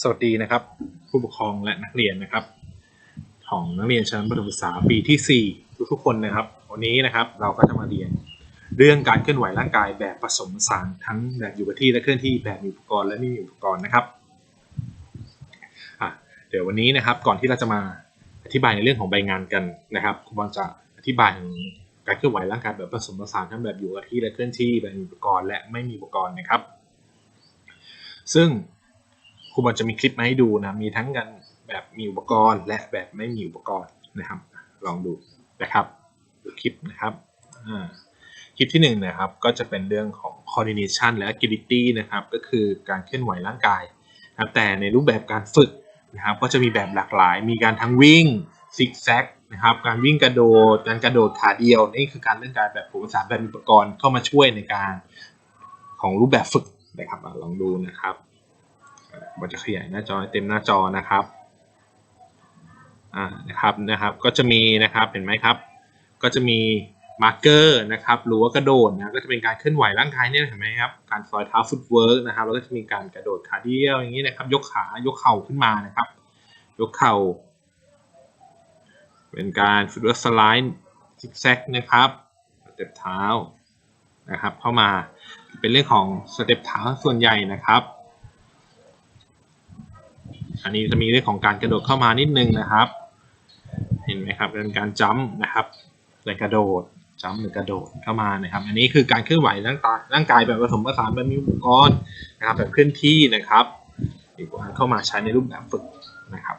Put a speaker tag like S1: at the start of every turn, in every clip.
S1: สวัสดีนะครับ ผู้ปกครองและนักเรียนนะครับ ของนักเรียนชั้นประถมศึกษาปีที่ 4 ทุกๆคนนะครับ วันนี้นะครับเราก็จะมาเรียน เรื่องการเคลื่อนไหวร่างกายแบบผสมผสานทั้งแบบอยู่กับที่และเคลื่อนที่แบบมีอุปกรณ์และไม่มีอุปกรณ์นะครับเดี๋ยววันนี้นะครับก่อนที่เราจะมาอธิบายในเรื่องของใบงานกันนะครับครูบอลจะอธิบายถึงการเคลื่อนไหวร่างกายแบบผสมผสานทั้งแบบอยู่กับที่และเคลื่อนที่แบบมีอุปกรณ์และไม่มีอุปกรณ์นะครับ ซึ่ง ครูบอลจะมีคลิปมาให้ดูนะ มีทั้งกันแบบมีอุปกรณ์ และแบบไม่มีอุปกรณ์นะครับ ลองดูนะครับดูคลิปนะครับอ่าคลิปที่หนึ่งนะครับก็จะเป็นเรื่องของ coordination และ agility นะครับก็คือการเคลื่อนไหวร่างกายนะแต่ในรูปแบบการฝึกนะครับก็จะมีแบบหลากหลาย มีการทั้งวิ่งซิกแซกนะครับการวิ่งกระโดดการกระโดดขาเดียวนี่คือการเล่นการแบบผสมผสานแบบมีอุปกรณ์เข้ามาช่วยในการของรูปแบบฝึกนะครับลองดูนะครับ มันจะขยายหน้าจอให้เต็มหน้าจอนะครับอ่านะครับนะครับก็จะมีนะครับเห็นไหมครับ ก็จะมีมาร์กเกอร์นะครับหรือว่ากระโดดนะก็จะเป็นการเคลื่อนไหวร่างกายเนี่ยเห็นไหมครับการซอยเท้าฟุตเวิร์กนะครับแล้วก็จะมีการกระโดดขาเดียวอย่างนี้นะครับ ยกขายกเข่าขึ้นมานะครับ ยกเข่า เป็นการฟุตเวิร์กสไลด์ซิกแซกนะครับสเต็ปเท้านะครับเข้ามาเป็นเรื่องของสเต็ปเท้าส่วนใหญ่นะครับ อันนี้จะมีเรื่องของการกระโดดเข้ามานิดนึงนะครับ เห็นไหมครับเป็นการจัมป์นะครับเป็นกระโดดจัมป์หรือกระโดดเข้ามานะครับ อันนี้คือการเคลื่อนไหวร่างกายร่างกายแบบผสมผสานแบบมีอุปกรณ์นะครับ แบบเคลื่อนที่นะครับอุปกรณ์เข้ามาใช้ในรูปแบบฝึกนะครับ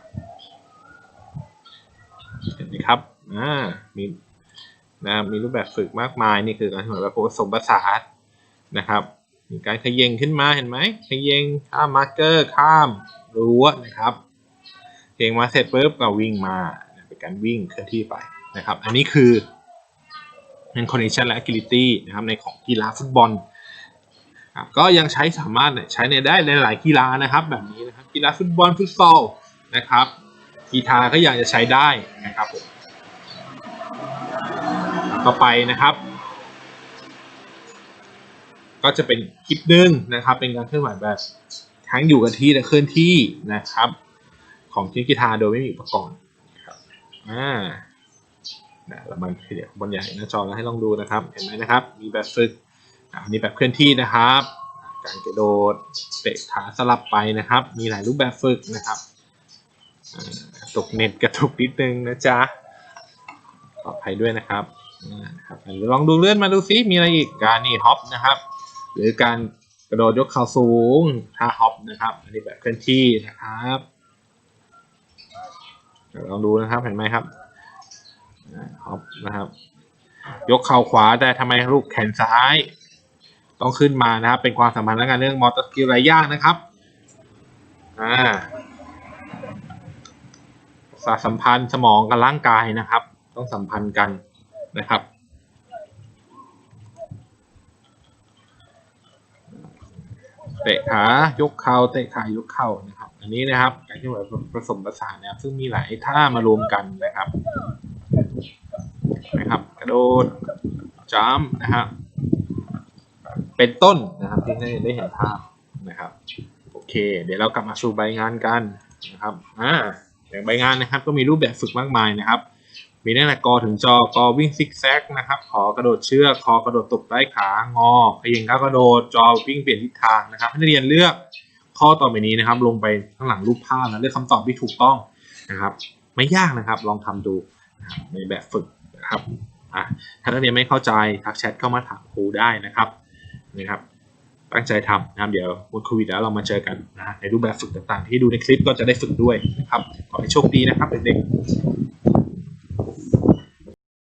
S1: เห็นไหมครับอ่ามีนะมีรูปแบบฝึกมากมายนี่คือการเคลื่อนไหวแบบผสมผสานนะครับมีการขย่งขึ้นมาเห็นไหมขย่งข้ามมาร์เกอร์ข้าม รั้วนะครับเพลงมาเสร็จปุ๊บก็วิ่งมาเป็นการวิ่งเคลื่อนที่ไปนะครับ อันนี้คือเป็น condition และ agility นะครับในของกีฬาฟุตบอลก็ยังใช้สามารถใช้ในได้ในหลายกีฬานะครับแบบนี้นะครับกีฬาฟุตบอลฟุตซอลนะครับกีฬาก็ยังจะใช้ได้นะครับผมต่อไปนะครับ ก็จะเป็นคลิปหนึ่งนะครับ เป็นการเคลื่อนไหวแบบ ทั้งอยู่กับที่และเคลื่อนที่นะครับ ของทีมกีฬาร์โดยไม่มีอุปกรณ์ครับอ่านะเรามาเดี๋ยวบนใหญ่หน้าจอแล้วให้ลองดูนะครับ เห็นไหมนะครับ มีแบบฝึกอ่ามีแบบเคลื่อนที่นะครับ การกระโดดเตะขาสลับไปนะครับ มีหลายรูปแบบฝึกนะครับตกเน็ตกระตุกนิดนึงนะจ๊ะขออภัยด้วยนะครับนะครับลองดูเลื่อนมาดูซิมีอะไรอีกการนี่ฮอปนะครับ หรือการ ระโดดยกเข่าสูงท่าฮอปนะครับ อันนี้แบบเคลื่อนที่นะครับลองดูนะครับเห็นไหมครับฮอปนะครับ ยกเข่าขวาแต่ทำไมลูกแขนซ้าย ต้องขึ้นมานะครับ เป็นความสัมพันธ์และการเรื่องมอเตอร์สกิลหลายอย่างนะครับอ่าสาสัมพันธ์สมองกับร่างกายนะครับ ต้องสัมพันธ์กันนะครับ เตะขายกเข่าเตะขายกเข่านะครับ อันนี้นะครับการที่แบบผสมผสานนะครับ ซึ่งมีหลายท่ามารวมกันนะครับนะครับ กระโดดจัมป์นะครับเป็นต้นนะครับที่ให้ได้เห็นภาพนะครับโอเค เดี๋ยวเรากลับมาสู่ใบงานกันนะครับอ่าอย่างใบงานนะครับก็มีรูปแบบฝึกมากมายนะครับ มีตั้งแต่กอถึงจอกอวิ่งซิกแซกนะครับ ขอกระโดดเชือกคอกระโดดตบใต้ขางอขยิงก้าวกระโดดจอวิ่งเปลี่ยนทิศทางนะครับ ให้นักเรียนเลือกข้อต่อไปนี้นะครับ ลงไปข้างหลังรูปภาพนะเลือกคำตอบที่ถูกต้องนะครับ ไม่ยากนะครับ ลองทำดูในแบบฝึกนะครับอะถ้านักเรียนไม่เข้าใจทักแชทเข้ามาถามครูได้นะครับนะครับตั้งใจทำนะครับเดี๋ยววันโควิดแล้วเรามาเจอกันนะในรูปแบบฝึกต่างๆ ที่ดูในคลิปก็จะได้ฝึกด้วยนะครับขอให้โชคดีนะครับเด็กๆ